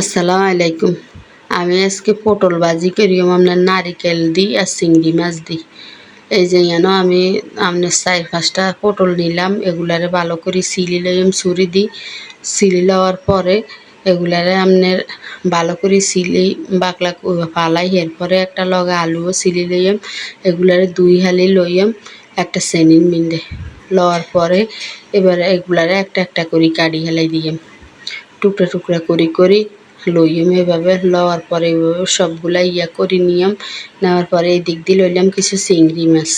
আসসালামু আলাইকুম। আমি আজকে পটল ভাজি করিম আপনার নারিকেল দিই আর চিংড়ি মাছ দিই এই যে যেন আমি আপনার চার পাঁচটা পটল নিলাম, এগুলারে ভালো করে সিলি লইম, ছুরি দিই সিলি লওয়ার পরে এগুলারে আপনার ভালো করে সিলি, বাকলা ফালাই, এরপরে একটা লগে আলুও সিলি লইম, এগুলারে দুই হালি লইম, একটা চেনির মিন্দে। লওয়ার পরে এবারে এগুলারে একটা একটা করে কাটি হেলাই দিয়াম। টুকরা টুকরা করি করি লইম এভাবে লওয়ার পরে এভাবে সবগুলা ইয়া করে নিয়ম। নেওয়ার পরে এই দিক দিয়ে লইলাম কিছু চিংড়ি মাছ।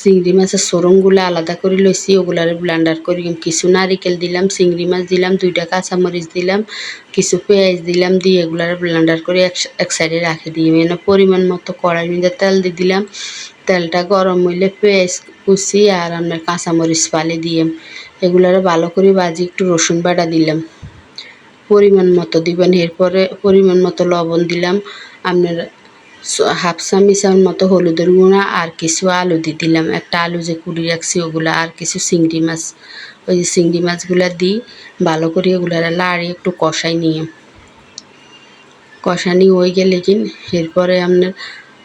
চিংড়ি মাছের সরংগুলো আলাদা করে লইছি, ওগুলারে ব্লান্ডার করি কিছু নারিকেল দিলাম, চিংড়ি মাছ দিলাম, দুইটা কাঁচামরিচ দিলাম, কিছু পেঁয়াজ দিলাম দিয়ে এগুলারে ব্লান্ডার করে এক সাইডে রাখি দিই এনে পরিমাণ মতো কড়াই মধ্যে তেল দিয়ে দিলাম। তেলটা গরম হইলে পেঁয়াজ কুচি আর আপনার কাঁচামরিচ পালি দিয়ে এগুলারে ভালো করে বাজি একটু রসুন বাটা দিলাম। পরিমাণ মতো দিবেন, এরপরে পরিমাণ মতো লবণ দিলাম। আপনার হাফ চামিচার মতো হলুদের গুঁড়া আর কিছু আলু দিয়ে দিলাম। একটা আলু যে কুড়ি রাখছি, ওগুলো আর কিছু চিংড়ি মাছ। ওই চিংড়ি মাছগুলো দিই, ভালো করে ওগুলো লাড়ি একটু কষাই নিয়ে। কষানি হয়ে গেলে কিন এরপরে আপনার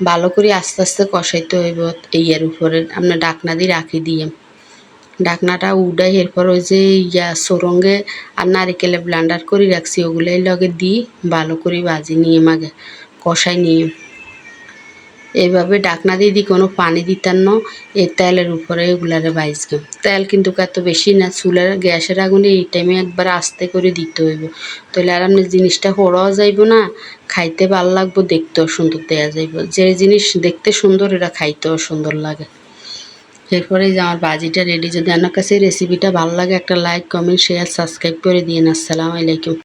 ভালো করে আস্তে আস্তে কষাইতে হইব এর উপরে। আপনার ডাকনা দিয়ে রাখি দিয়ে। ডাকনাটা উডাই, এরপর ওই যে ইয়া সোরঙ্গে আর নারিকেলে ব্লান্ডার করে রাখছি, ওগুলাই লগে দিই, ভালো করে ভাজি নিয়ে মাগে, কষাই নিয়ে। এইভাবে ডাকনা দিয়ে দিই, কোনো পানি দিতাম না এই তেলের উপরে এগুলারে বাইজকে তেল কিন্তু এত বেশি না, চুলের গ্যাসের আগুনে এই টাইমে একবার আস্তে করে দিতে হইব। তাহলে আর আপনি জিনিসটা হওয়াও যাইব না, খাইতে ভালো লাগবো, দেখতেও সুন্দর দেওয়া যাইব। যে জিনিস দেখতে সুন্দর, এটা খাইতেও সুন্দর লাগে। এরপরে যে আমার বাজিটা রেডি যদি আপনার কাছে রেসিপিটা ভালো লাগে, একটা লাইক কমেন্ট শেয়ার সাবস্ক্রাইব করে দিন আসসালামু আলাইকুম।